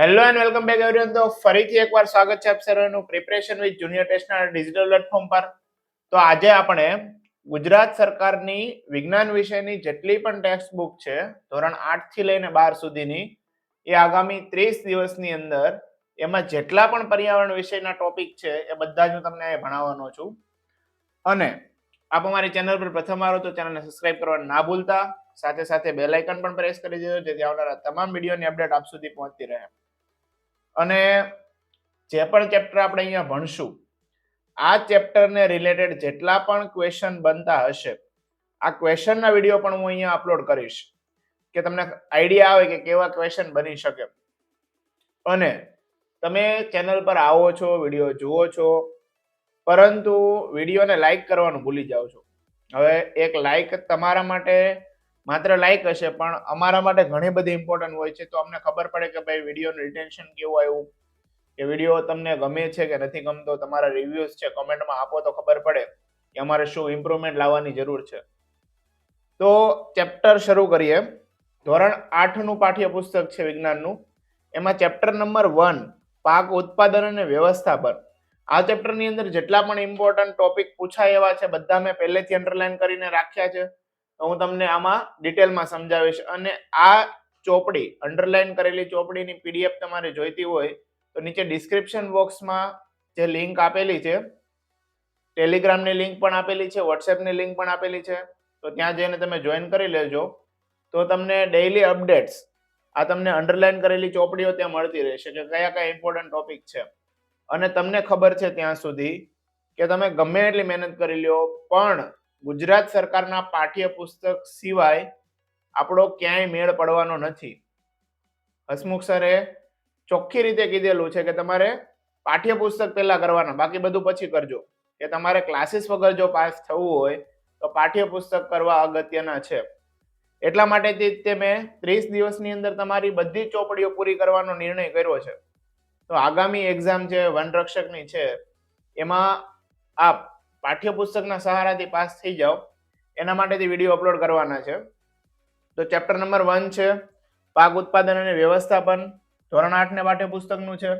Hello and welcome back everyone તો ફરીથી એકવાર સ્વાગત છે આપ સર્વેનું પ્રિપરેશન વિથ જુનિયર ટેસ્ટના ડિજિટલ પ્લેટફોર્મ પર. તો આજે આપણે ગુજરાત સરકારની વિજ્ઞાન વિષયની જેટલી પણ ટેક્સ્ટ બુક છે, ધોરણ આઠથી લઈને બાર સુધીની, એ આગામી ત્રીસ દિવસની અંદર એમાં જેટલા પણ પર્યાવરણ વિષયના ટોપિક છે, એ બધા જ હું તમને ભણાવવાનો છું. અને આપ અમારી ચેનલ પર પ્રથમ આવો તો ચેનલને સબસ્ક્રાઇબ કરવા ના ભૂલતા. સાથે સાથે બેલ આઇકન પણ પ્રેસ કરી દેજો, જેથી આવનારા તમામ વિડીયોની અપડેટ આપ સુધી પહોંચતી રહે. અને જે પણ ચેપ્ટર આપણે અહીંયા ભણશું, આ ચેપ્ટરને રિલેટેડ જેટલા પણ ક્વેશ્ચન બનતા હશે, આ ક્વેશ્ચનના વીડિયો પણ હું અહીંયા અપલોડ કરીશ, કે તમને આઈડિયા આવે કે કેવા ક્વેશ્ચન બની શકે. અને તમે ચેનલ પર આવો છો વીડિયો જુઓ છો, પરંતુ વિડીયોને લાઈક કરવાનું ભૂલી જાઓ છો. હવે એક લાઈક તમારા માટે માત્ર લાઈક હશે, પણ અમારા માટે ઘણી બધી ઇમ્પોર્ટન્ટ હોય છે. તો અમને ખબર પડે કે ભાઈ વિડીયોનું રિટેન્શન કેવું આવ્યું? કે વીડિયો તમને ગમે છે કે નથી ગમતો? તમારા રિવ્યુઝ છે કમેન્ટમાં આપો તો ખબર પડે કે અમારે શું ઇમ્પ્રુવમેન્ટ લાવવાની જરૂર છે. તો ચેપ્ટર શરૂ કરીએ. ધોરણ આઠનું પાઠ્યપુસ્તક છે વિજ્ઞાનનું. એમાં ચેપ્ટર નંબર વન પાક ઉત્પાદન અને વ્યવસ્થાપન. આ ચેપ્ટરની અંદર જેટલા પણ ઇમ્પોર્ટન્ટ ટોપિક પૂછાય એવા છે, બધા મેં પહેલેથી અંડરલાઈન કરીને રાખ્યા છે. હું તમને આમાં ડિટેલમાં સમજાવીશ. અને આ ચોપડી અંડરલાઈન કરેલી ચોપડીની પીડીએફ તમારે જોઈતી હોય, તો નીચે ડિસ્ક્રિપ્શન બોક્સમાં જે લિંક આપેલી છે ટેલિગ્રામની લિંક પણ આપેલી છે વોટ્સએપની લિંક પણ આપેલી છે, તો ત્યાં જઈને તમે જોઈન કરી લેજો. તો તમને ડેઈલી અપડેટ્સ આ તમને અંડરલાઈન કરેલી ચોપડીઓ ત્યાં મળતી રહેશે કે કયા કયા ઇમ્પોર્ટન્ટ ટોપિક છે. અને તમને ખબર છે ત્યાં સુધી કે તમે ગમે એટલી મહેનત કરી લ્યો, પણ ગુજરાત સરકારના પાઠ્યપુસ્તક સિવાય આપણો ક્યાંય મેળ પડવાનો નથી. હસમુખ સરે ચોખ્ખી રીતે કીધેલું છે કે તમારે પાઠ્યપુસ્તક પહેલા કરવાના, બાકી બધું પછી કરજો. કે તમારે ક્લાસીસ વગર જો પાસ થવું હોય, તો પાઠ્યપુસ્તક કરવા અગત્યના છે. એટલા માટે તે મેં ત્રીસ દિવસની અંદર તમારી બધી ચોપડીઓ પૂરી કરવાનો નિર્ણય કર્યો છે. તો આગામી એક્ઝામ છે વનરક્ષકની છે, એમાં આપ પાઠ્યપુસ્તકના સહારાથી પાસ થઈ જાઓ. એના માટેથી વીડિયો અપલોડ કરવાના છે. તો ચેપ્ટર નંબર વન છે, પાક ઉત્પાદન અને વ્યવસ્થાપન. ધોરણ આઠને પાઠ્યપુસ્તકનું છે.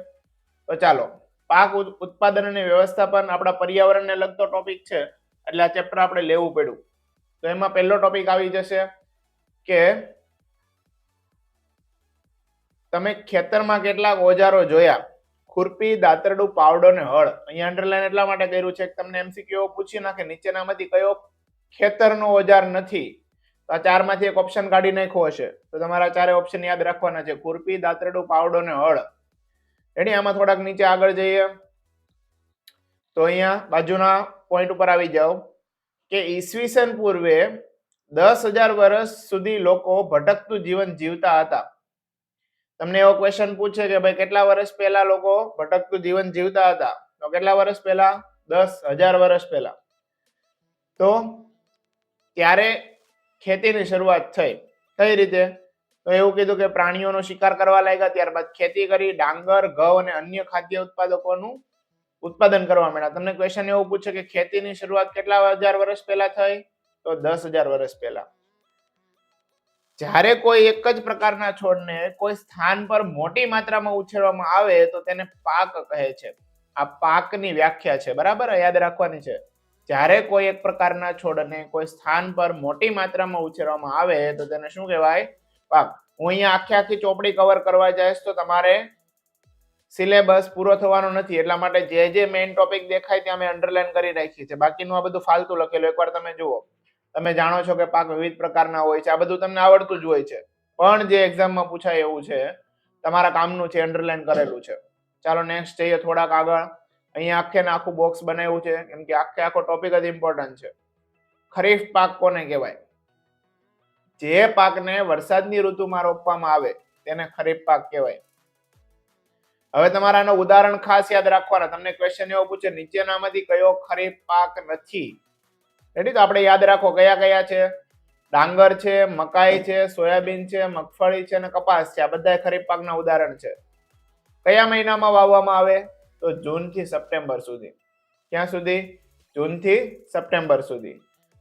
તો ચાલો, પાક ઉત- ઉત્પાદન અને વ્યવસ્થાપન આપણા પર્યાવરણને લગતો ટોપિક છે, એટલે આ ચેપ્ટર આપણે લેવું પડ્યું. તો એમાં પહેલો ટોપિક આવી જશે કે તમે ખેતરમાં કેટલાક ઓજારો જોયા. ખુરપી, દાતરડું, પાવડો ને હળ. અહીંયા અંડરલાઈન એટલા માટે કર્યું છે કે તમને એમસીક્યુ પૂછી નાખે નીચેનામાંથી કયો ખેતરનો ઓજાર નથી. તો આ ચારમાંથી એક ઓપ્શન કાઢી નાખ્યો હશે. તો તમારા ચારે ઓપ્શન યાદ રાખવાના છે. ખુરપી, દાતરડું, પાવડો ને હળ. રેડી આમાં થોડાક નીચે આગળ જઈએ. તો અહીંયા બાજુના પોઈન્ટ ઉપર આવી જાઓ. કે ઈસવીસન પૂર્વે દસ હજાર વર્ષ સુધી લોકો ભટકતું જીવન જીવતા હતા. તમને એવો ક્વેશ્ચન પૂછે કે ભાઈ કેટલા વર્ષ પહેલા લોકો ભટકતું જીવન જીવતા હતા? તો કેટલા વર્ષ પહેલા? દસ હજાર વર્ષ પહેલા. તો ત્યારે ખેતીની શરૂઆત થઈ? કઈ રીતે? તો એવું કીધું કે પ્રાણીઓનો શિકાર કરવા લાગ્યા, ત્યારબાદ ખેતી કરી, ડાંગર, ઘઉં અને અન્ય ખાદ્ય ઉત્પાદકોનું ઉત્પાદન કરવા માંડ્યા. તમને ક્વેશ્ચન એવું પૂછે કે ખેતીની શરૂઆત કેટલા હજાર વર્ષ પહેલા થઈ? તો દસ હજાર વર્ષ પહેલા. જ્યારે કોઈ એક જ પ્રકારના છોડને કોઈ સ્થાન પર મોટી માત્રામાં ઉછેરવામાં આવે તો તેને પાક કહે છે. આ પાકની વ્યાખ્યા છે, બરાબર? યાદ રાખવાની છે. જ્યારે કોઈ એક પ્રકારના છોડને કોઈ સ્થાન પર મોટી માત્રામાં ઉછેરવામાં આવે તો તેને શું કહેવાય? પાક. હું અહીંયા આખી આખી ચોપડી કવર કરવા જઈશ તો તમારે સિલેબસ પૂરો થવાનો નથી. એટલા માટે જે જે મેઇન ટોપિક દેખાય ત્યાં મેં અંડરલાઈન કરી રાખી છે. બાકીનું આ બધું ફાલતુ લખેલું. એકવાર તમે જુઓ. તમે જાણો છો કે પાક વિવિધ પ્રકારના હોય છે. આ બધું તમને આવડતું જ હોય છે. પણ જે એક્ઝામમાં પૂછાય એવું છે, તમારા કામનું છે અંડરલાઈન કરેલું છે. ચાલો નેક્સ્ટ જઈએ થોડાક આગળ. અહીંયા આખે ને આખું બોક્સ બનાવ્યું છે. કેમ કે આખે આખો ટોપિક જ ઇમ્પોર્ટન્ટ છે. ખરીફ પાક કોને કહેવાય? જે પાકને વરસાદની ઋતુમાં રોપવામાં આવે, તેને ખરીફ પાક કહેવાય. હવે તમારાનો ઉદાહરણ ખાસ યાદ રાખવાના. તમને ક્વેશ્ચન એવો પૂછે, નીચેનામાંથી કયો ખરીફ પાક નથી? રેડી? તો આપણે યાદ રાખો કયા કયા છે? ડાંગર છે, મકાઈ છે, સોયાબીન છે, મગફળી છે અને કપાસ છે. આ બધા ખરીફ પાકના ઉદાહરણ છે. કયા મહિનામાં વાવવામાં આવે? તો જૂનથી સપ્ટેમ્બર સુધી. ક્યાં સુધી? જૂનથી સપ્ટેમ્બર સુધી.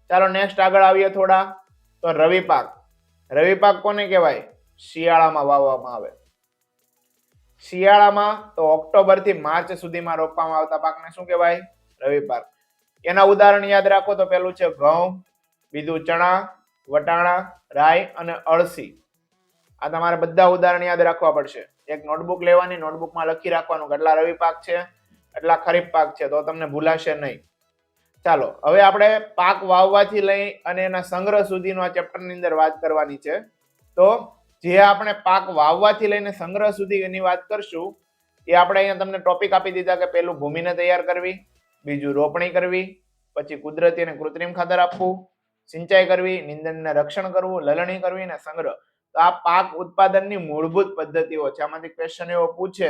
ચાલો નેક્સ્ટ આગળ આવીએ થોડા. તો રવિ પાક. રવિ પાક કોને કહેવાય? શિયાળામાં વાવવામાં આવે. શિયાળામાં તો ઓક્ટોબરથી માર્ચ સુધીમાં રોપવામાં આવતા પાકને શું કહેવાય? રવિ પાક. એના ઉદાહરણ યાદ રાખો તો પેલું છે ઘઉં, બીજું ચણા, વટાણા, રાઈ અને અળસી. આ તમારે બધા ઉદાહરણ યાદ રાખવા પડશે. એક નોટબુક લેવાની, નોટબુકમાં લખી રાખવાનું કેટલા રવિ પાક છે એટલા ખરીફ પાક છે, તો તમને ભૂલાશે નહીં. ચાલો, હવે આપણે પાક વાવવાથી લઈ અને એના સંગ્રહ સુધીનો આ ચેપ્ટરની અંદર વાત કરવાની છે. તો જે આપણે પાક વાવવાથી લઈને સંગ્રહ સુધી એની વાત કરશું, એ આપણે અહીંયા તમને ટોપિક આપી દીધા કે પેલું ભૂમિને તૈયાર કરવી બીજું રોપણી કરવી, પછી કુદરતી અને કૃત્રિમ ખાતર આપવું, સિંચાઈ કરવી નિંદણને રક્ષણ કરવું, લલણી કરવી અને સંગ્રહ. તો આ પાક ઉત્પાદનની મૂળભૂત પદ્ધતિઓ છે. આમાંથી ક્વેશ્ચન એવો પૂછે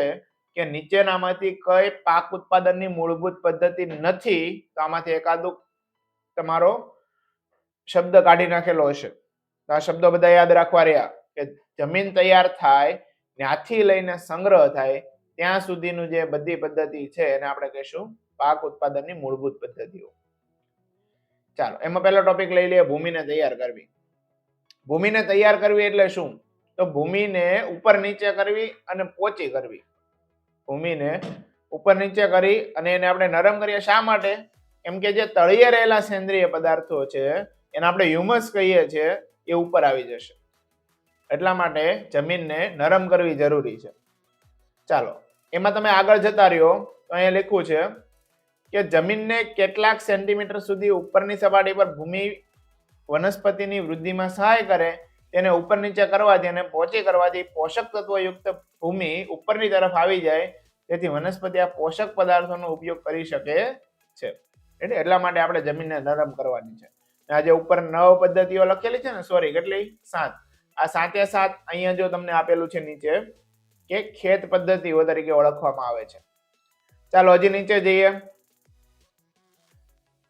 કે નીચેનામાંથી કઈ પાક ઉત્પાદનની મૂળભૂત પદ્ધતિ નથી? તો આમાંથી એકાદું તમારો શબ્દ કાઢી નાખેલો હશે. તો આ શબ્દો બધા યાદ રાખવા રહ્યા કે જમીન તૈયાર થાય, ત્યાંથી લઈને સંગ્રહ થાય, ત્યાં સુધીનું જે બધી પદ્ધતિ છે એને આપણે કહીશું પાક ઉત્પાદનની મૂળભૂત પદ્ધતિઓ. ચાલો, એમાં પહેલો ટોપિક લઈ લઈએ, ભૂમિને તૈયાર કરવી. ભૂમિને તૈયાર કરવી એટલે શું? તો ભૂમિને ઉપર નીચે કરવી અને પોચી કરવી. ભૂમિને ઉપર નીચે કરી અને એને આપણે નરમ કરીએ. શા માટે? કેમ કે જે તળિયે રહેલા સેન્દ્રિય પદાર્થો છે, એને આપણે હ્યુમસ કહીએ છીએ, એ ઉપર આવી જશે. એટલા માટે જમીનને નરમ કરવી જરૂરી છે. ચાલો, એમાં તમે આગળ જતા રહ્યો, તો અહીંયા લખ્યું છે કે જમીનને કેટલાક સેન્ટીમીટર સુધી ઉપરની સપાટી પર ભૂમિ વનસ્પતિની વૃદ્ધિમાં સહાય કરે, તેને ઉપર નીચે કરવાથી અને પહોંચી કરવાથી પોષક તત્વયુક્ત ભૂમિ ઉપરની તરફ આવી જાય, તેથી વનસ્પતિ આ પોષક પદાર્થોનો ઉપયોગ કરી શકે છે. એટલે એટલા માટે આપણે જમીનને નરમ કરવાની છે. આજે ઉપર નવ પદ્ધતિઓ લખેલી છે ને સોરી કેટલી? સાત. આ સાતે સાત અહીંયા જો તમને આપેલું છે નીચે, કે ખેત પદ્ધતિઓ તરીકે ઓળખવામાં આવે છે. ચાલો હજી નીચે જઈએ.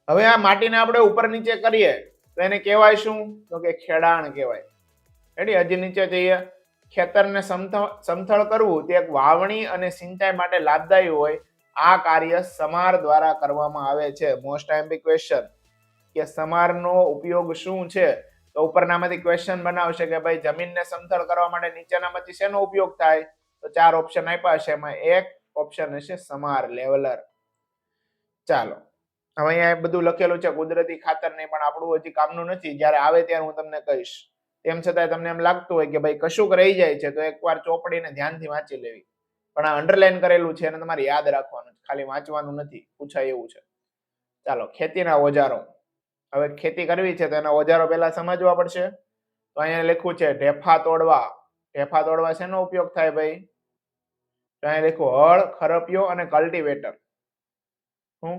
હવે આ માટીને આપણે ઉપર નીચે કરીએ, તો એને કહેવાય શું? તો કે ખેડાણ કહેવાય. એટલે હજી નીચે જઈએ. ખેતરને સમથળ કરવું તે એક વાવણી અને સિંચાઈ માટે લાભદાયી હોય. આ કાર્ય સમાર દ્વારા કરવામાં આવે છે. મોસ્ટ ટાઈમ ક્વેશ્ચન કે સમારનો ઉપયોગ શું છે? તો ઉપરનામાંથી ક્વેશ્ચન બનાવશે કે ભાઈ, જમીનને સમથળ કરવા માટે નીચેનામાંથી શેનો ઉપયોગ થાય? તો ચાર ઓપ્શન આપ્યા છે. એમાં એક ઓપ્શન હશે સમાર લેવલર ચાલો. હવે અહીંયા બધું લખેલું છે, કુદરતી ખાતર નહીં, પણ આપણું હજી કામનું નથી. જ્યારે આવે ત્યારે હું તમને કહીશ. તેમ છતાં તમને એમ લાગતું હોય કે ભાઈ કશુંક રહી જાય છે, તો એકવાર ચોપડીને ધ્યાનથી વાંચી લેવી. પણ આ અંડરલાઈન કરેલું છે અને તમારે યાદ રાખવાનું ખાલી વાંચવાનું નથી, પૂછાય એવું છે. ચાલો, ખેતીના ઓજારો. હવે ખેતી કરવી છે, તો એના ઓજારો પહેલા સમજવા પડશે. તો અહીંયા લખ્યું છે, ઢેફા તોડવા. ઢેફા તોડવા શેનો ઉપયોગ થાય ભાઈ? તો અહીંયા લખ્યું, હળ ખરપિયો અને કલ્ટિવેટર શું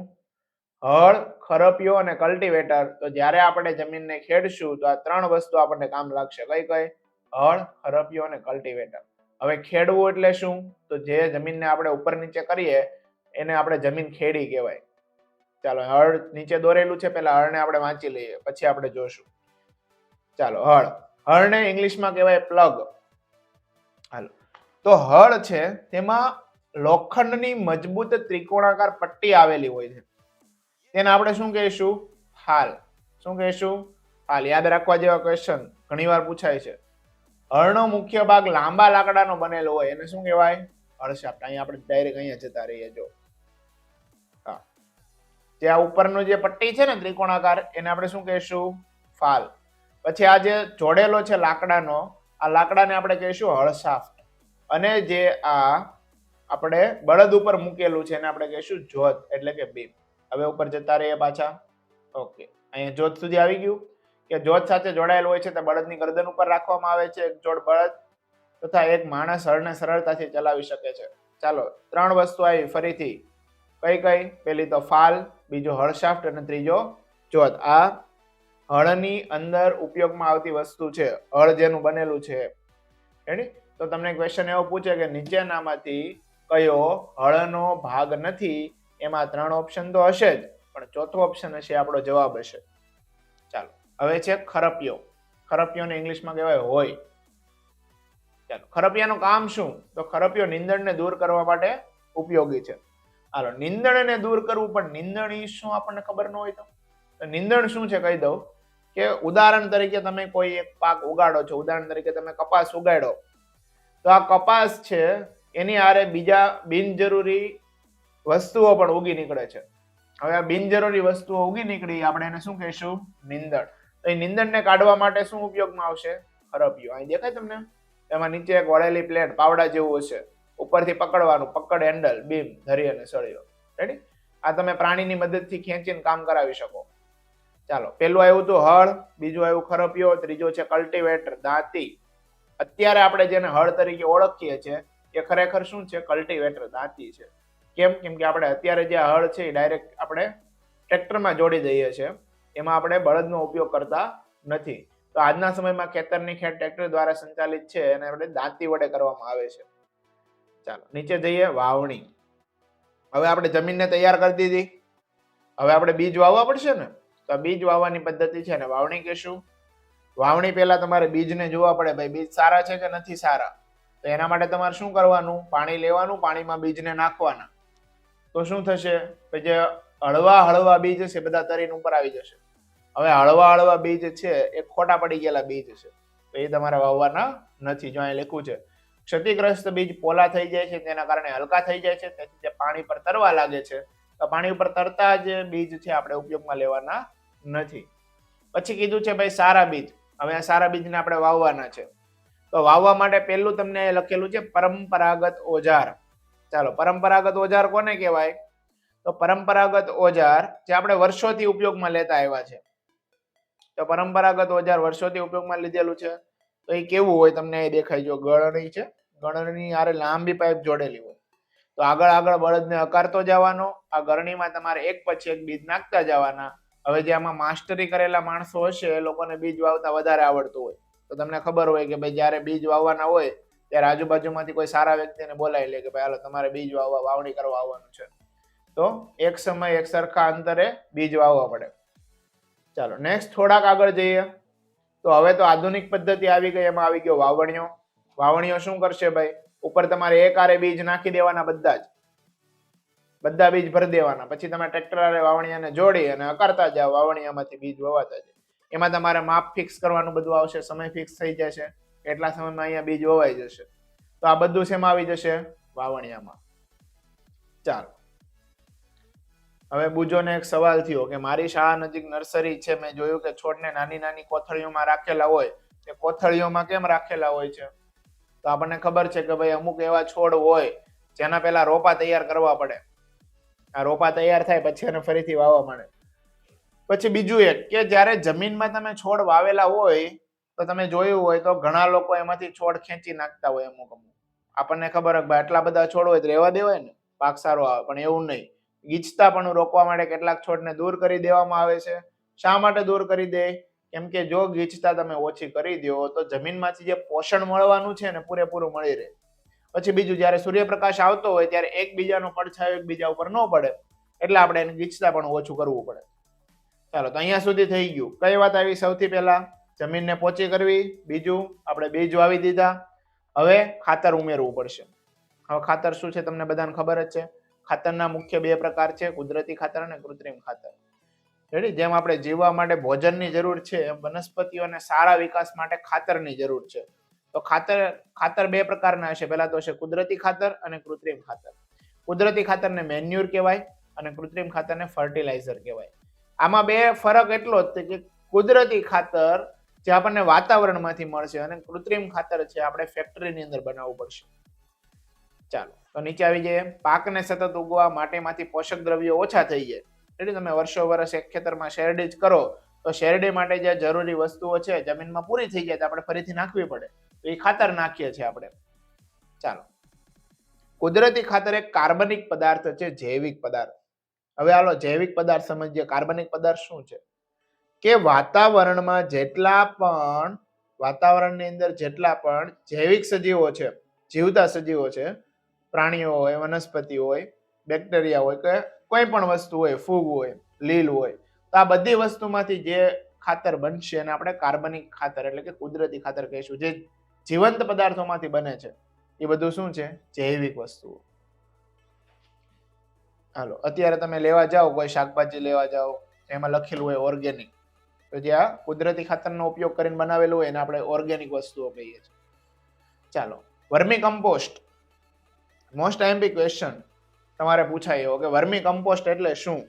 હળ ખરપિયો અને કલ્ટિવેટર તો જ્યારે આપણે જમીનને ખેડશું, તો આ ત્રણ વસ્તુ આપણને કામ લાગશે. કઈ કઈ? હળ ખરપિયો અને કલ્ટિવેટર હવે ખેડવું એટલે શું? તો જે જમીનને આપણે ઉપર નીચે કરીએ, એને આપણે જમીન ખેડી કહેવાય. ચાલો, હળ નીચે દોરેલું છે પેલા હળને આપણે વાંચી લઈએ, પછી આપણે જોશું. ચાલો, હળ. હળને ઇંગ્લિશમાં કહેવાય પ્લગ હાલો. તો હળ છે, તેમાં લોખંડની મજબૂત ત્રિકોણાકાર પટ્ટી આવેલી હોય છે. તેને આપણે શું કહીશું? હાલ. શું કહીશું? હાલ. યાદ રાખવા જેવા ક્વેશ્ચન ઘણીવાર પૂછાય છે. હળનો મુખ્ય ભાગ લાંબા લાકડાનો બનેલો હોય. એને શું કહેવાય? હળશાફ્ટ અહીંયા આપણે ડાયરેક્ટ અહીંયા જતા રહીએ. જો. હા. જે આ ઉપરનો જે પટ્ટી છે ને ત્રિકોણાકાર, એને આપણે શું કહીશું? ફાલ. પછી આ જે જોડેલો છે લાકડાનો, આ લાકડાને આપણે કહીશું હળશાફ્ટ. અને જે આ આપણે બળદ ઉપર મૂકેલું છે, એને આપણે કહીશું જોત એટલે કે બીમ. હવે ઉપર જતા રહીએ પાછા. ઓકે અહીંયા જોત સુધી આવી ગયું કે જોત સાથે જોડાયેલું હોય છે તે બળદની ગરદન ઉપર રાખવામાં આવે છે. એક જોડ બળદ તથા એક માણસ હળને સરળતાથી ચલાવી શકે છે. ચાલો, ત્રણ વસ્તુ આવી ફરીથી. કઈ કઈ? પેલી તો ફાલ, બીજો હળશાફ્ટ અને ત્રીજો જોત આ હળની અંદર ઉપયોગમાં આવતી વસ્તુ છે. હળ જેનું બનેલું છે. એની તો તમને ક્વેશ્ચન એવો પૂછે કે નીચેનામાંથી કયો હળનો ભાગ નથી એમાં ત્રણ ઓપ્શન તો હશે જ, પણ ચોથો ઓપ્શન હશે, આપણો જવાબ હશે. ચાલો, હવે છે ખરપિયો. ખરપિયોને ઇંગ્લિશમાં કહેવાય હોય. ચાલો, ખરપિયાનું કામ શું? તો ખરપિયો નિંદણને દૂર કરવા માટે ઉપયોગી છે. હાલો, નિંદણને દૂર કરવું, પણ નિંદણ ઈ શું આપણને ખબર ન હોય તો નિંદણ શું છે કહી દઉં? કે ઉદાહરણ તરીકે તમે કોઈ એક પાક ઉગાડો છો, ઉદાહરણ તરીકે તમે કપાસ ઉગાડો. તો આ કપાસ છે, એની આરે બીજા બિનજરૂરી વસ્તુઓ પણ ઉગી નીકળે છે. હવે આ બિનજરૂરી વસ્તુઓ ઉગી નીકળી, આપણે એને શું કહીશું? નિંદણ. તો એ નિંદણને કાઢવા માટે શું ઉપયોગમાં આવશે? હરપિયો અહીં દેખાય તમને? એમાં નીચે એક વળેલી પ્લેટ પાવડા જેવું હશે. ઉપરથી પકડવાનું, પકડ હેન્ડલ બીમ, ધરી અને સળિયો. રેડી આ તમે પ્રાણીની મદદથી ખેંચીને કામ કરાવી શકો. ચાલો, પેલું આવ્યું હતું હળ, બીજું આવ્યું ખરપિયો ત્રીજો છે કલ્ટિવેટર દાંતી. અત્યારે આપણે જેને હળ તરીકે ઓળખીએ છીએ, એ ખરેખર શું છે? કલ્ટિવેટર દાંતી છે. કેમ? કેમ કે આપણે અત્યારે જે હળ છે એ ડાયરેક્ટ આપણે ટ્રેક્ટરમાં જોડી દઈએ છીએ. એમાં આપણે બળદનો ઉપયોગ કરતા નથી. તો આજના સમયમાં ખેતરની ખેડ ટ્રેક્ટર દ્વારા સંચાલિત છે અને આપણે દાંતી વડે કરવામાં આવે છે. ચાલો, નીચે જઈએ, વાવણી. હવે આપણે જમીનને તૈયાર કરી દીધી. હવે આપણે બીજ વાવવા પડશે ને? તો બીજ વાવવાની પદ્ધતિ છે ને વાવણી કહેશું. વાવણી પહેલા તમારે બીજને જોવા પડે, ભાઈ, બીજ સારા છે કે નથી સારા? તો એના માટે તમારે શું કરવાનું? પાણી લેવાનું, પાણીમાં બીજને નાખવાના. તો શું થશે? કે જે હળવા હળવા બીજ છે બધા તરીને ઉપર આવી જશે. હવે હળવા હળવા બીજ છે, એ ખોટા પડી ગયેલા બીજ છે. તો એ તમારે વાવવાના નથી, જો અહીં લખ્યું છે. ક્ષતિગ્રસ્ત બીજ પોલા થઈ જાય છે તેના કારણે હલકા થઈ જાય છે, તેથી તે પાણી પર તરવા લાગે છે. તો પાણી ઉપર તરતા જ બીજ છે, આપણે ઉપયોગમાં લેવાના નથી. પછી કીધું છે ભાઈ સારા બીજ. હવે આ સારા બીજને આપણે વાવવાના છે. તો વાવવા માટે પહેલું તમને લખેલું છે, પરંપરાગત ઓજાર. ચાલો, પરંપરાગત ઓજાર કોને કહેવાય? તો પરંપરાગત ઓજાર જે આપણે વર્ષોથી ઉપયોગમાં લેતા આવ્યા છે. તો પરંપરાગત ઓજાર વર્ષોથી ઉપયોગમાં લીધેલું છે. તો એ કેવું હોય તમને એ દેખાય જો ગળણી છે. ગળણી આરે લાંબી પાઇપ જોડેલી હોય. તો આગળ આગળ બળદને અકારતો જવાનો, આ ગરણીમાં તમારે એક પછી એક બીજ નાખતા જવાના. હવે જે આમાં માસ્ટરી કરેલા માણસો હશે એ લોકોને બીજ વાવતા વધારે આવડતું હોય. તો તમને ખબર હોય કે ભાઈ જ્યારે બીજ વાવવાના હોય ત્યારે આજુબાજુમાંથી કોઈ સારા વ્યક્તિને બોલાવી લે કે ભાઈ, હાલો, તમારે બીજ વાવવા, વાવણી કરવા આવવાનું છે. તો એક સમય એક સરખા અંતરે બીજ વાવવા પડે. ચાલો નેક્સ્ટ થોડાક આગળ જઈએ. તો હવે તો આધુનિક પદ્ધતિ આવી ગઈ, એમાં આવી ગયો વાવણીઓ. વાવણીઓ શું કરશે ભાઈ? ઉપર તમારે એક આરે બીજ નાખી દેવાના બધા જ. બધા બીજ ભરી દેવાના. પછી તમે ટ્રેક્ટર આરે વાવણીયાને જોડી અને અકારતા જાઓ, વાવણીયામાંથી બીજ વવાતા જાય એમાં તમારે માપ ફિક્સ કરવાનું બધું આવશે, સમય ફિક્સ થઈ જશે. એટલા સમયમાં અહીંયા બીજ વવાઈ જશે? તો આ બધું શેમાં આવી જશે વાવણિયામાં. ચાલો. હવે બુજોને એક સવાલ થયો કે મારી શાળા નજીક નર્સરી છે, મેં જોયું કે છોડને નાની નાની કોથળીઓમાં રાખેલા હોય. તે કોથળીઓમાં કેમ રાખેલા હોય છે? તો આપણને ખબર છે કે ભાઈ અમુક એવા છોડ હોય જેના પહેલા રોપા તૈયાર કરવા પડે. આ રોપા તૈયાર થાય પછી એને ફરીથી વાવવા મળે પછી બીજું એક કે જ્યારે જમીનમાં તમે છોડ વાવેલા હોય તો તમે જોયું હોય તો ઘણા લોકો એમાંથી છોડ ખેંચી નાખતા હોય અમુક અમુક. આપણને ખબર હોય ભાઈ, આટલા બધા છોડ હોય તો રહેવા દેવાય ને? પાક સારો આવે, પણ એવું નહીં. ગીચતા પણ રોકવા માટે કેટલાક છોડને દૂર કરી દેવામાં આવે છે. શા માટે દૂર કરી દે? કેમ કે જો ગીચતા તમે ઓછી કરી દો, તો જમીનમાંથી જે પોષણ મળવાનું છે ને, પૂરેપૂરું મળી રહે. પછી બીજું, જ્યારે સૂર્યપ્રકાશ આવતો હોય, ત્યારે એકબીજાનો પડછાયો એકબીજા ઉપર ન પડે. એટલે આપણે એને ગીચતા પણ ઓછું કરવું પડે. ચાલો, તો અહીંયા સુધી થઈ ગયું. કઈ વાત આવી સૌથી પહેલા? જમીનને પોચી કરવી, બીજું આપણે બીજ વાવી દીધા. હવે ખાતર ઉમેરવું પડશે. હવે ખાતર શું છે તમને બધાને ખબર જ છે? ખાતરના મુખ્ય બે પ્રકાર છે, કુદરતી ખાતર અને કૃત્રિમ ખાતર. રેડી જેમ આપણે જીવવા માટે ભોજનની જરૂર છે વનસ્પતિઓને સારા વિકાસ માટે ખાતરની જરૂર છે. તો ખાતર ખાતર બે પ્રકારના હશે. પહેલા તો છે કુદરતી ખાતર અને કૃત્રિમ ખાતર. કુદરતી ખાતરને મેન્યુર કહેવાય અને કૃત્રિમ ખાતરને ફર્ટિલાઇઝર કહેવાય. આમાં બે ફરક એટલો જ કે કુદરતી ખાતર જે આપણને વાતાવરણમાંથી મળશે અને કૃત્રિમ ખાતર છે આપણે ફેક્ટરીની અંદર બનાવવું પડશે. ચાલો, તો નીચે આવી જઈએ. પાકને સતત ઉગવા માટેમાંથી પોષક દ્રવ્યો ઓછા થઈ જાય. એટલે તમે વર્ષો વર્ષ એક ખેતરમાં શેરડી જ કરો, તો શેરડી માટે જે જરૂરી વસ્તુઓ છે જમીનમાં પૂરી થઈ જાય તો આપણે ફરીથી નાખવી પડે. તો એ ખાતર નાખીએ છીએ આપણે. ચાલો. કુદરતી ખાતર એક કાર્બનિક પદાર્થ છે, જૈવિક પદાર્થ. હવે હાલો, જૈવિક પદાર્થ સમજીએ. કાર્બનિક પદાર્થ શું છે? કે વાતાવરણમાં જેટલા પણ, વાતાવરણની અંદર જેટલા પણ જૈવિક સજીવો છે, જીવતા સજીવો છે, પ્રાણીઓ હોય, વનસ્પતિ હોય, બેક્ટેરિયા હોય, કે કોઈ પણ વસ્તુ હોય, ફૂગ હોય, લીલ હોય, તો આ બધી વસ્તુમાંથી જે ખાતર બનશે એને આપણે કાર્બનિક ખાતર એટલે કે કુદરતી ખાતર કહીશું, જે જીવંત પદાર્થોમાંથી બને છે. એ બધું શું છે? જૈવિક વસ્તુઓ. હાલો, અત્યારે તમે લેવા જાઓ, કોઈ શાકભાજી લેવા જાઓ, એમાં લખેલું હોય ઓર્ગેનિક તો જે આ કુદરતી ખાતરનો ઉપયોગ કરીને બનાવેલું હોય એને આપણે ઓર્ગેનિક વસ્તુઓ કહીએ છીએ. ચાલો vermicompost most IMP question તમારે પૂછાય એવો કે વર્મી કમ્પોસ્ટ એટલે શું?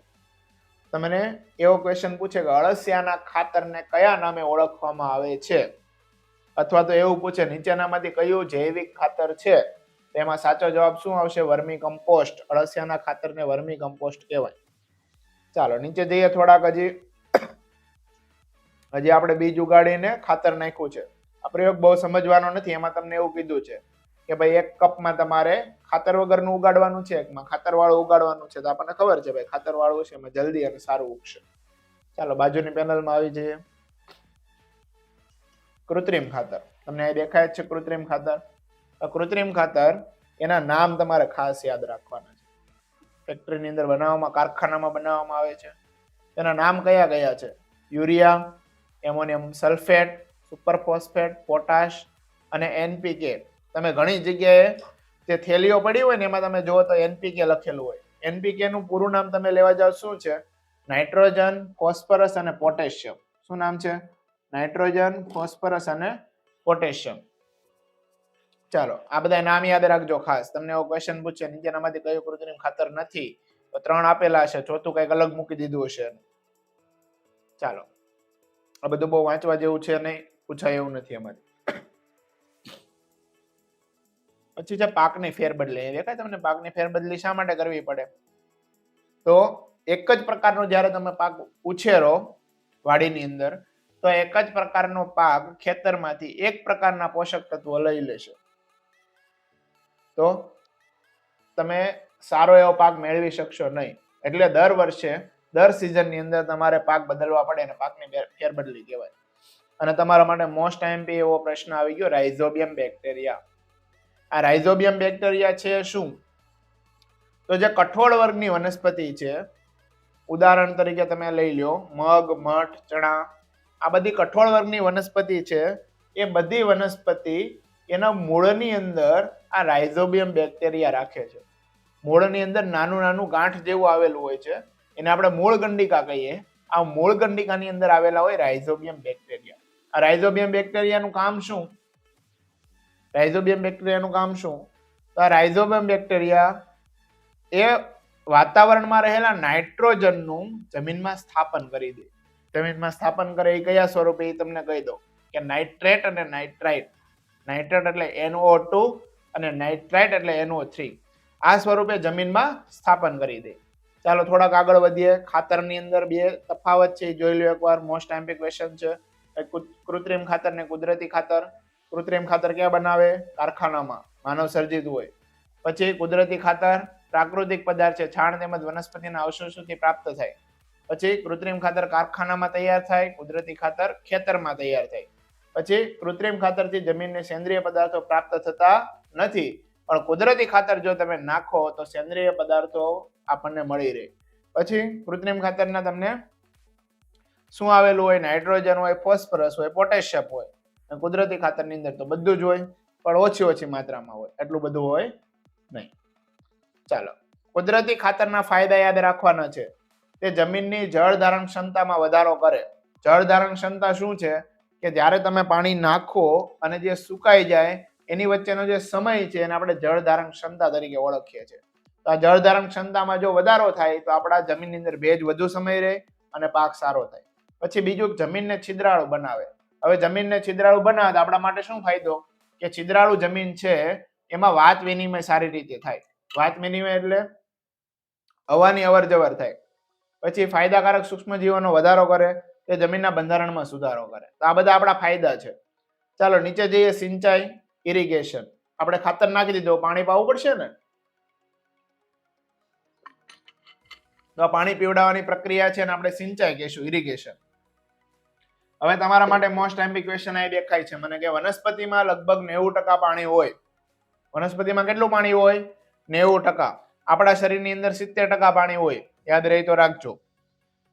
તમને એવો ક્વેશ્ચન પૂછે કે અળસિયાના ખાતરને કયા નામે ઓળખવામાં આવે છે? અથવા તો એવું પૂછે, નીચેનામાંથી કયું જૈવિક ખાતર છે? તેમાં સાચો જવાબ શું આવશે? વર્મી કમ્પોસ્ટ અળસિયાના ખાતરને વર્મી કમ્પોસ્ટ કહેવાય. ચાલો, નીચે જઈએ થોડાક હજી. હજી આપણે બીજ ઉગાડીને ખાતર નાખ્યું છે. આ પ્રયોગ બહુ સમજવાનો નથી, એમાં તમને એવું કીધું છે કે ભાઈ એક કપમાં તમારે ખાતર વગરનું ઉગાડવાનું છે, એકમાં ખાતર વાળું ઉગાડવાનું છે. તો આપણને ખબર છે ભાઈ ખાતર વાળું છે, એમાં જલ્દી અને સારું ઉગશે. ચાલો, બાજુની પેનલમાં આવી જઈએ. કૃત્રિમ ખાતર. તમને દેખાય છે કૃત્રિમ ખાતર. કૃત્રિમ ખાતર, એના નામ તમારે ખાસ યાદ રાખવાના છે. ફેક્ટરીની અંદર બનાવવામાં, કારખાનામાં બનાવવામાં આવે છે. એના નામ કયા કયા છે? Urea ammonium sulphate, super phosphate, potash અને એનપીકે. તમે ઘણી જગ્યાએ જે થેલીઓ પડી હોય ને એમાં તમે જુઓ તો એનપીકે લખેલું હોય. એનપીકે નું પૂરું નામ તમે લેવા જાઓ શું છે? નાઇટ્રોજન, ફોસ્ફરસ અને પોટેશિયમ. શું નામ છે? નાઇટ્રોજન, ફોસ્ફરસ અને પોટેશિયમ. ચાલો, આ બધા નામ યાદ રાખજો ખાસ. તમને એવો ક્વેશ્ચન પૂછે નીચેનામાંથી કયું કૃત્રિમ ખાતર નથી? તો ત્રણ આપેલા છે. ચોથું કંઈક અલગ મૂકી દીધું હશે. ચાલો. આ બધું બહુ વાંચવા જેવું છે નહીં, પૂછાય એવું નથી અમારે. પછી છે પાકની ફેરબદલી દેખાય તમને પાકની ફેરબદલી શા માટે કરવી પડે? તો એક જ પ્રકારનો જ્યારે તમે પાક ઉછેરો વાડીની અંદર, તો એક જ પ્રકારનો પાક ખેતરમાંથી એક પ્રકારના પોષક તત્વો લઈ લેશે. તો તમે સારો એવો પાક મેળવી શકશો નહીં. એટલે દર વર્ષે દર સિઝનની અંદર તમારે પાક બદલવા પડે અને પાકની ફેર- ફેરબદલી કહેવાય. અને તમારા માટે મોસ્ટ ટાઈમ એવો પ્રશ્ન આવી ગયો રાઇઝોબિયમ બેક્ટેરિયા આ રાઇઝોબિયમ બેક્ટેરિયા છે શું? તો જે કઠોળ વર્ગની વનસ્પતિ છે, ઉદાહરણ તરીકે તમે લઈ લ્યો મગ, મઠ, ચણા, આ બધી કઠોળ વર્ગની વનસ્પતિ છે, એ બધી વનસ્પતિ એના મૂળની અંદર આ રાઇઝોબિયમ બેક્ટેરિયા રાખે છે. મૂળની અંદર નાનું નાનું ગાંઠ જેવું આવેલું હોય છે એને આપણે મૂળ ગંડિકા કહીએ. આ મૂળ ગંડિકાની અંદર આવેલા હોય રાઇઝોબિયમ બેક્ટેરિયા. આ રાઇઝોબિયમ બેક્ટેરિયાનું કામ શું? રાઇઝોબિયમ બેક્ટેરિયાનું કામ શું? તો આ રાઇઝોબિયમ બેક્ટેરિયા એ વાતાવરણમાં રહેલા નાઇટ્રોજનનું જમીનમાં સ્થાપન કરી દે. જમીનમાં સ્થાપન કરે એ કયા સ્વરૂપે એ તમને કહી દો કે નાઇટ્રેટ અને નાઇટ્રાઇટ. નાઇટ્રેટ એટલે એનઓ ટુ અને નાઇટ્રાઇટ એટલે એનઓ થ્રી. આ સ્વરૂપે જમીનમાં સ્થાપન કરી દે. ચાલો થોડાક આગળ વધીએ. ખાતરની અંદર બે તફાવત છે જોઈ લો એકવાર. મોસ્ટ ટાઈમ ક્વેશ્ચન છે. કૃત્રિમ ખાતર ને કુદરતી ખાતર. કૃત્રિમ ખાતર ક્યાં બનાવે? કારખાનામાં. માનવ સર્જિત હોય. પછી કુદરતી ખાતર પ્રાકૃતિક પદાર્થ છે. છાણ તેમજ વનસ્પતિના અવશેષોથી પ્રાપ્ત થાય. પછી કૃત્રિમ ખાતર કારખાનામાં તૈયાર થાય. કુદરતી ખાતર ખેતરમાં તૈયાર થાય. પછી કૃત્રિમ ખાતરથી જમીનને સેન્દ્રિય પદાર્થો પ્રાપ્ત થતા નથી. પણ કુદરતી ખાતર જો તમે નાખો તો સેન્દ્રિય પદાર્થો આપણને મળી રહે. પછી કૃત્રિમ ખાતરના તમને શું આવેલું હોય? નાઇટ્રોજન હોય, ફોસ્ફરસ હોય, પોટેશિયમ હોય. અને કુદરતી ખાતરની અંદર તો બધું જ હોય, પણ ઓછી ઓછી માત્રામાં હોય. એટલું બધું હોય નહીં. ચાલો. કુદરતી ખાતરના ફાયદા યાદ રાખવાના છે. તે જમીનની જળ ધારણ ક્ષમતામાં વધારો કરે. જળ ધારણ ક્ષમતા શું છે? કે જ્યારે તમે પાણી નાખો અને જે સુકાઈ જાય, એની વચ્ચેનો જે સમય છે એને આપણે જળ ધારણ ક્ષમતા તરીકે ઓળખીએ છીએ. તો આ જળ ક્ષમતામાં જો વધારો થાય તો આપણા જમીનની અંદર ભેજ વધુ સમય રહે અને પાક સારો થાય. પછી બીજું જમીનને છિદ્રાળુ બનાવે. હવે જમીનને છિદ્રાળુ બનાવે તો આપણા માટે શું ફાયદો? કે છિદ્રાળુ જમીન છે, એમાં વાત વિનિમય સારી રીતે થાય. વાત વિનિમય એટલે હવાની અવર જવર થાય. પછી ફાયદાકારક સૂક્ષ્મજીવોનો વધારો કરે, તે જમીનના બંધારણમાં સુધારો કરે. તો આ બધા આપણા ફાયદા છે. ચાલો નીચે જઈએ સિંચાઈ ઇરિગેશન આપણે ખાતર નાખી દીધું, પાણી પાવું પડશે ને? તો આ પાણી પીવડાવવાની પ્રક્રિયા છે અને આપણે સિંચાઈ કહીશું ઇરિગેશન હવે તમારા માટે મોસ્ટ ટાઈમ ક્વેશ્ચન આ દેખાય છે. મને કે વનસ્પતિમાં લગભગ નેવું ટકા પાણી હોય. વનસ્પતિમાં કેટલું પાણી હોય? નેવું ટકા. આપણા શરીરની અંદર સિત્તેર ટકા પાણી હોય. યાદ રહી તો રાખજો.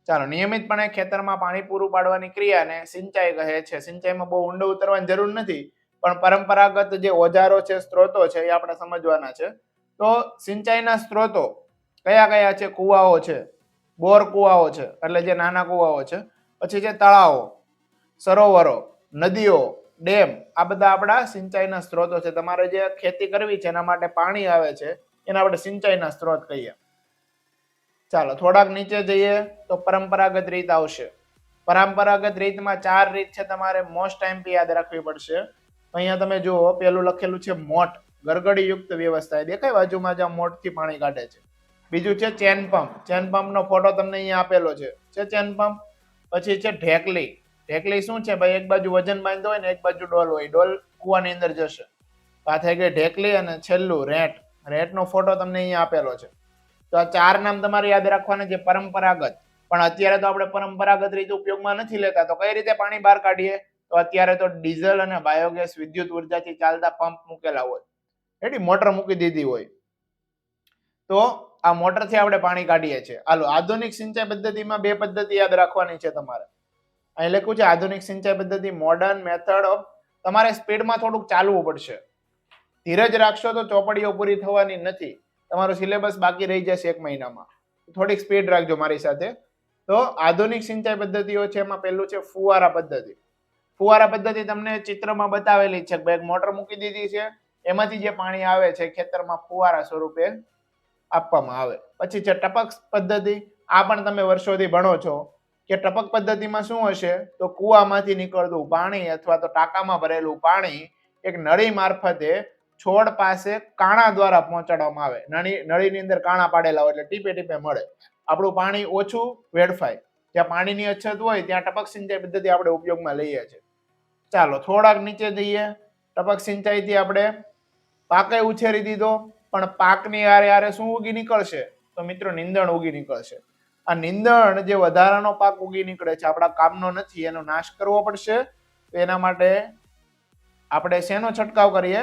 ચાલો, નિયમિતપણે ખેતરમાં પાણી પૂરું પાડવાની ક્રિયાને સિંચાઈ કહે છે. સિંચાઈમાં બહુ ઊંડો ઉતરવાની જરૂર નથી, પણ પરંપરાગત જે ઓજારો છે, સ્ત્રોતો છે, એ આપણે સમજવાના છે. તો સિંચાઈના સ્ત્રોતો કયા કયા છે કુવાઓ છે? બોર કુવાઓ છે, એટલે જે નાના કુવાઓ છે, પછી છે તળાવો, સરોવરો, નદીઓ, ડેમ, આ બધા આપણા સિંચાઈના સ્ત્રોતો છે. તમારે જે ખેતી કરવી છે એના માટે પાણી આવે છે, એના આપણે સિંચાઈના સ્ત્રોત કહીએ. ચાલો, થોડાક નીચે જઈએ તો પરંપરાગત રીત આવશે. પરંપરાગત રીતમાં ચાર રીત છે તમારે મોસ્ટ ટાઈમ યાદ રાખવી પડશે. અહીંયા તમે જુઓ, પેલું લખેલું છે મોટ ગરગડીયુક્ત વ્યવસ્થા. દેખાય બાજુમાં જ્યાં મોટથી પાણી કાઢે છે. બીજું છે ચેન પંપ ચેન પંપનો ફોટો તમને અહીંયા આપેલો છે. છે ચેન પંપ પછી છે ઢેકલી. ઢેકલી શું છે? ભાઈ, એક બાજુ વજન બાંધતો હોય ને, એક બાજુ ડોલ હોય. ડોલ કુવાની અંદર જશે. આ થઈ ગઈ ઢેકલી અને છેલ્લું રેટ. રેટનો ફોટો તમને અહીંયા આપેલો છે. તો આ ચાર નામ તમારે યાદ રાખવાના છે, પરંપરાગત. પણ અત્યારે તો આપણે પરંપરાગત રીતે ઉપયોગમાં નથી લેતા. તો કઈ રીતે પાણી બહાર કાઢીએ? તો અત્યારે તો ડીઝલ અને બાયોગેસ વિદ્યુત ઉર્જાથી ચાલતા પંપ મૂકેલા હોય. એની મોટર મૂકી દીધી હોય. તો આ મોટરથી આપણે પાણી કાઢીએ છીએ. હાલો, આધુનિક સિંચાઈ પદ્ધતિમાં બે પદ્ધતિ યાદ રાખવાની છે તમારે. અહીં લખ્યું છે આધુનિક સિંચાઈ પદ્ધતિ મોડર્ન મેથડ ઓફ તમારે સ્પીડમાં થોડુંક ચાલવું પડશે. ધીરજ રાખશો તો ચોપડીઓ પૂરી થવાની નથી. તમારો સિલેબસ બાકી રહી જશે એક મહિનામાં. થોડીક સ્પીડ રાખજો મારી સાથે. તો આધુનિક સિંચાઈ પદ્ધતિઓ છે એમાં પહેલું છે ફુવારા પદ્ધતિ. ફુવારા પદ્ધતિ તમને ચિત્રમાં બતાવેલી છે એક મોટર મૂકી દીધી છે. એમાંથી જે પાણી આવે છે ખેતરમાં ફુવારા સ્વરૂપે આપવામાં આવે. પછી છે ટપક પદ્ધતિ, આ પણ તમે વર્ષોથી ભણો છો, કે ટપક પદ્ધતિમાં શું હશે? તો કૂવામાંથી નીકળતું પાણી અથવા તો ટાંકામાં ભરેલું પાણી એક નળી મારફતે છોડ પાસે કાણા દ્વારા પહોંચાડવામાં આવે. નળી નળીની અંદર કાણા પાડેલા હોય એટલે ટીપે ટીપે મળે. આપણું પાણી ઓછું વેડફાય. જ્યાં પાણીની અછત હોય, ત્યાં ટપક સિંચાઈ પદ્ધતિ આપણે ઉપયોગમાં લઈએ છીએ. ચાલો થોડાક નીચે જઈએ. ટપક સિંચાઈથી આપણે પાકે ઉછેરી દીધો. પણ પાકની આરે આરે શું ઉગી નીકળશે? તો મિત્રો નિંદણ ઉગી નીકળશે. આ નિંદણ જે વધારાનો પાક ઉગી નીકળે છે, આપણા કામનો નથી, એનો નાશ કરવો પડશે. તો એના માટે આપણે શેનો છંટકાવ કરીએ?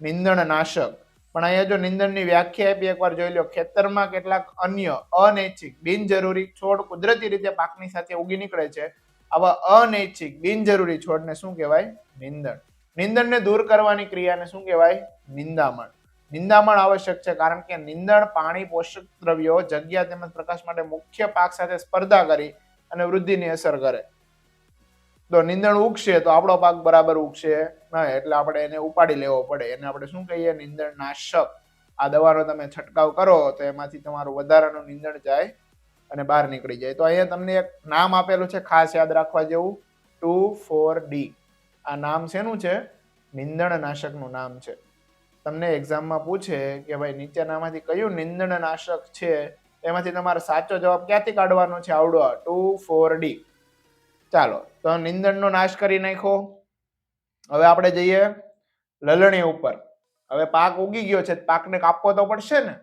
નિંદણ નાશક. પણ અહીંયા જો નિંદણની વ્યાખ્યા આપી એકવાર જોઈ લો, ખેતરમાં કેટલાક અન્ય અનૈચ્છિક, બિનજરૂરી છોડ કુદરતી રીતે પાકની સાથે ઉગી નીકળે છે. આવા અનૈચ્છિક, બિનજરૂરી છોડને શું કહેવાય? નિંદણ. નિંદણને દૂર કરવાની ક્રિયાને શું કહેવાય? નિંદામણ. નિંદામણ આવશ્યક છે, કારણ કે નિંદણ, પાણી, પોષક દ્રવ્યો, જગ્યા તેમજ પ્રકાશ માટે મુખ્ય પાક સાથે સ્પર્ધા કરી અને વૃદ્ધિની અસર કરે. તો નિંદણ ઉગશે તો આપણો પાક બરાબર ઉગશે નહીં, એટલે આપણે એને ઉપાડી લેવો પડે. એને આપણે શું કહીએ? નિંદણ નાશક આ દવાનો તમે છંટકાવ કરો તો એમાંથી તમારું વધારાનું નિંદણ જાય અને બહાર નીકળી જાય. તો અહીંયા તમને એક નામ આપેલું છે, ખાસ યાદ રાખવા જેવું. Two four D. આ નામ શેનું છે? નિંદણ નાશકનું નામ છે. તમને એક્ઝામમાં પૂછે કે ભાઈ નીચેનામાંથી કયું નિંદણનાશક છે? એમાંથી તમારે સાચો જવાબ ક્યાંથી કાઢવાનો છે? આવડો ટુ ફોર ડી. ચાલો, તો નિંદણનો નાશ કરી નાખો હવે આપણે જઈએ લલણી ઉપર. હવે પાક ઉગી ગયો છે, પાકને કાપવો તો પડશે ને?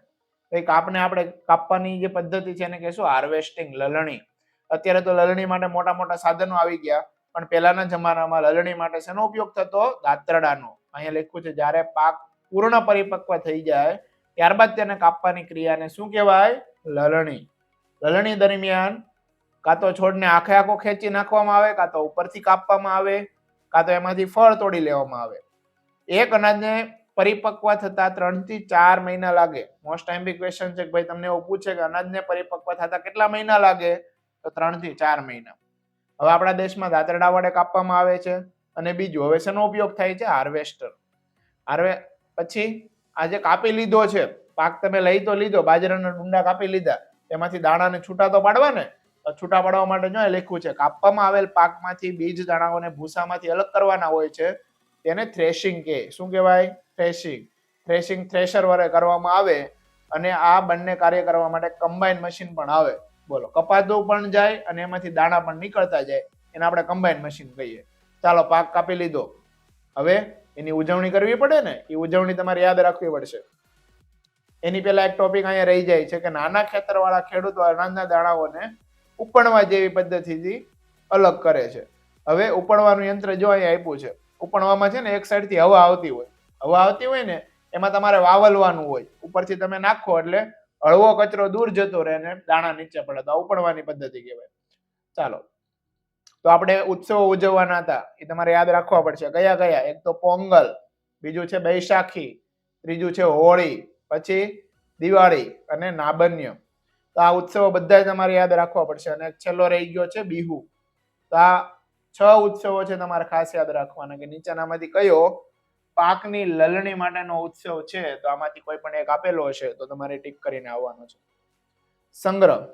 તો એ કાપને આપણે કાપવાની જે પદ્ધતિ છે એને કહેશું હાર્વેસ્ટિંગ, લલણી. અત્યારે તો લલણી માટે મોટા મોટા સાધનો આવી ગયા, પણ પહેલાના જમાનામાં લલણી માટે શેનો ઉપયોગ થતો? દાંતરડાનો. અહીંયા લખ્યું છે, જ્યારે પાક પૂર્ણ પરિપક્વ થઈ જાય, ત્યારબાદ તેને કાપવાની ક્રિયાને શું કહેવાય? લલણી. લલણી દરમિયાન કાં તો છોડને આખે આખો ખેંચી નાખવામાં આવે, કાં તો ઉપરથી કાપવામાં આવે, કાં તો એમાંથી ફળ તોડી લેવામાં આવે. એક અનાજને પરિપક્વ થતા ત્રણથી ચાર મહિના લાગે. મોસ્ટ ટાઈમ બી ક્વેશ્ચન છે કે ભાઈ તમને એવું પૂછે કે અનાજને પરિપક્વ થતા કેટલા મહિના લાગે? તો ત્રણથી ચાર મહિના. હવે આપણા દેશમાં દાતરડા વડે કાપવામાં આવે છે અને બીજું. હવે શેનો ઉપયોગ થાય છે? હાર્વેસ્ટર. હાર્વે પછી આજે કાપી લીધો છે, પાક તમે લઈ તો લીધો, બાજરાના ડુંડા કાપી લીધા એમાંથી દાણાને છૂટા તો પાડવા ને તો છૂટા પાડવા માટે જો લખ્યું છે, કાપવામાં આવેલ પાકમાંથી બીજ દાણાઓને ભૂસામાંથી અલગ કરવાના હોય છે, તેને થ્રેશિંગ કહે. શું કહેવાય? થ્રેશિંગ. થ્રેશિંગ થ્રેશર વડે કરવામાં આવે અને આ બંને કાર્ય કરવા માટે કમ્બાઈન મશીન પણ આવે. બોલો, કપાતું પણ જાય અને એમાંથી દાણા પણ નીકળતા જાય. એને આપણે કમ્બાઈન મશીન કહીએ. ચાલો, પાક કાપી લીધો. હવે એની ઉજવણી કરવી પડે ને, એ ઉજવણી તમારે યાદ રાખવી પડશે. એની પહેલા એક ટોપિક અહીંયા રહી જાય છે કે નાના ખેતરવાળા ખેડૂતો અનાજના દાણાઓને ઉપણવા જેવી પદ્ધતિથી અલગ કરે છે. હવે ઉપણવાનું યંત્ર જો અહીંયા આપ્યું છે ઉપણવામાં છે ને એક સાઈડથી હવા આવતી હોય. હવા આવતી હોય ને, એમાં તમારે વાવલવાનું હોય. ઉપરથી તમે નાખો એટલે હળવો કચરો દૂર જતો રહે ને દાણા નીચે પડે. તો ઉપણવાની પદ્ધતિ કહેવાય. ચાલો તો આપણે ઉત્સવો ઉજવવાના હતા. એ તમારે યાદ રાખવા પડશે. કયા કયા? એક તો પોંગલ, બીજું છે બૈશાખી, ત્રીજું છે હોળી, પછી દિવાળી અને નાબન્ય. તો આ ઉત્સવો બધા તમારે યાદ રાખવા પડશે. અને છેલ્લો રહી ગયો છે બિહુ. તો આ છ ઉત્સવો છે તમારે ખાસ યાદ રાખવાના કે નીચેનામાંથી કયો? પાકની લલણી માટેનો ઉત્સવ છે. તો આમાંથી કોઈ પણ એક આપેલો હશે તો તમારે ટીક કરીને આવવાનો છે. સંગ્રહ.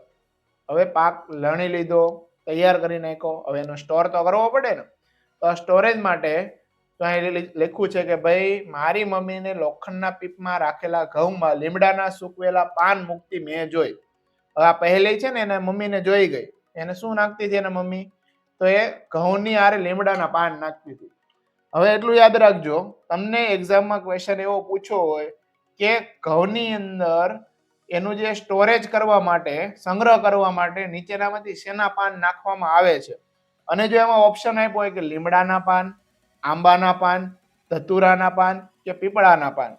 હવે પાક લણી લીધો. તૈયાર કરી નાખ્યો હવે એનો સ્ટોર તો કરવો પડે ને તો સ્ટોરેજ માટે તો અહીં લખ્યું છે કે ભાઈ મારી મમ્મીને લોખંડના પીપમાં રાખેલા ઘઉંમાં લીમડાના સૂકવેલા પાન મુક્તિ મેં જોઈ હવે આ પહેલી છે ને એને મમ્મીને જોઈ ગઈ એને શું નાખતી હતી એના મમ્મી તો એ ઘઉંની આરે લીમડાના પાન નાખતી હતી હવે એટલું યાદ રાખજો તમને એક્ઝામમાં ક્વેશ્ચન એવો પૂછ્યો હોય કે ઘઉંની અંદર એનું જે સ્ટોરેજ કરવા માટે, સંગ્રહ કરવા માટે નીચેનામાંથી શેના પાન નાખવામાં આવે છે? અને જો એમાં ઓપ્શન આપ્યો હોય કે લીમડાના પાન, આંબાના પાન, ધતુરાના પાન કે પીપળાના પાન.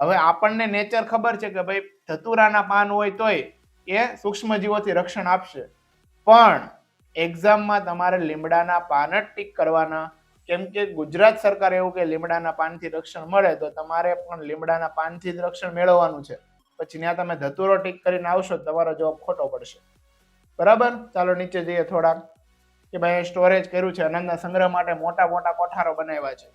હવે આપણને નેચર ખબર છે કે ભાઈ ધતુરાના પાન હોય તોય એ સૂક્ષ્મજીવોથી રક્ષણ આપશે. પણ એક્ઝામમાં તમારે લીમડાના પાન જ ટીક કરવાના. કેમ કે ગુજરાત સરકાર એવું કે લીમડાના પાનથી રક્ષણ મળે તો તમારે પણ લીમડાના પાનથી જ રક્ષણ મેળવવાનું છે. પછી ત્યાં તમે ધતુરો ટીક કરીને આવશો તમારો જવાબ ખોટો પડશે. બરાબર? ચાલો નીચે જઈએ થોડાક. કે ભાઈ સ્ટોરેજ કર્યું છે અનાજના સંગ્રહ માટે મોટા મોટા કોઠારો બનાવ્યા છે.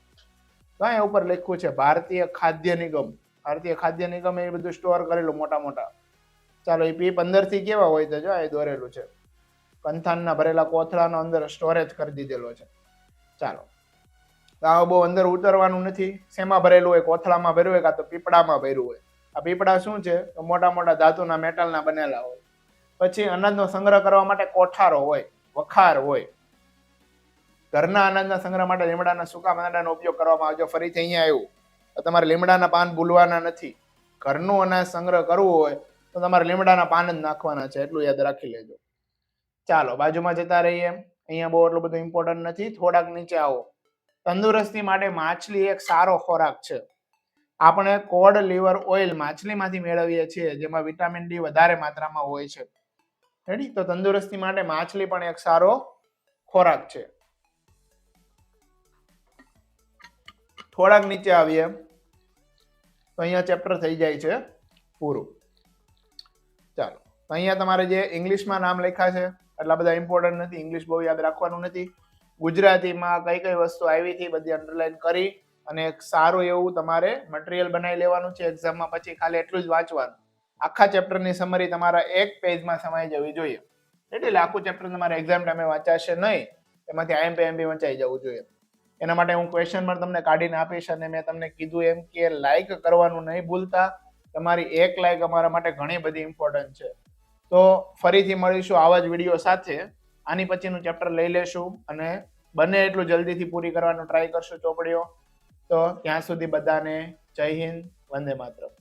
તો અહીંયા ઉપર લખ્યું છે, ભારતીય ખાદ્ય નિગમ. ભારતીય ખાદ્ય નિગમે એ બધું સ્ટોર કરેલું મોટા મોટા. ચાલો એ પી પંદરથી કેવા હોય તો જો એ દોરેલું છે. કંથાનના ભરેલા કોથળાનો અંદર સ્ટોરેજ કરી દીધેલો છે. ચાલો. આવો બહુ અંદર ઉતરવાનું નથી. શેમાં ભરેલું હોય? કોથળામાં ભર્યું હોય કાં તો પીપળામાં ભર્યું હોય? આ પીપળા શું છે? મોટા મોટા ધાતુના મેટલના બનેલા હોય. પછી અનાજનો સંગ્રહ કરવા માટે કોઠારો હોય, વખાર હોય. ઘરના અનાજના સંગ્રહ માટે લીમડાના સૂકા પાંદડાનો ઉપયોગ કરવામાં આવજો ફરીથી અહીંયા આવ્યું, તો તમારે લીમડાના પાન ભૂલવાના નથી. ઘરનું અનાજ સંગ્રહ કરવું હોય, તો તમારે લીમડાના પાન જ નાખવાના છે. એટલું યાદ રાખી લેજો. ચાલો, બાજુમાં જતા રહીએ અહીંયા બહુ એટલું બધું ઇમ્પોર્ટન્ટ નથી. થોડાક નીચે આવો. તંદુરસ્તી માટે માછલી એક સારો ખોરાક છે. આપણે કોડ લીવર ઓઇલ માછલીમાંથી મેળવીએ છીએ, જેમાં વિટામિન ડી વધારે માત્રામાં હોય છે. રેડી તો તંદુરસ્તી માટે માછલી પણ એક સારો ખોરાક છે. થોડાક નીચે આવીએ. તો અહીંયા ચેપ્ટર થઈ જાય છે પૂરું. ચાલો. અહીંયા તમારે જે ઇંગ્લિશમાં નામ લખ્યા છે, એટલા બધા ઇમ્પોર્ટન્ટ નથી. ઇંગ્લિશ બહુ યાદ રાખવાનું નથી. ગુજરાતીમાં કઈ કઈ વસ્તુ આવી હતી બધી અંડરલાઈન કરી અને એક સારું એવું તમારે મટીરિયલ બનાવી લેવાનું છે એક્ઝામમાં પછી ખાલી એટલું જ વાંચવાનું. આખા ચેપ્ટરની સમરી તમારા એક પેજમાં સમાઈ જવી જોઈએ. એટલે આખું ચેપ્ટર તમારે એક્ઝામ ટાઈમે વાંચાશે નહીં, એમાંથી આઈએમપી એમપી વંચાઈ જવું જોઈએ. એના માટે હું ક્વેશ્ચન પણ તમને કાઢીને આપીશ અને મેં તમને કીધું એમ કે લાઈક કરવાનું નહીં ભૂલતા. તમારી એક લાઈક અમારા માટે ઘણી બધી ઇમ્પોર્ટન્ટ છે. તો ફરીથી મળીશું આવા જ વીડિયો સાથે. આની પછીનું ચેપ્ટર લઈ લેશું અને બને એટલું જલ્દીથી પૂરી કરવાનું ટ્રાય કરશું ચોપડીઓ. તો ત્યાં સુધી બધાને જય હિન્દ વંદે માતરમ.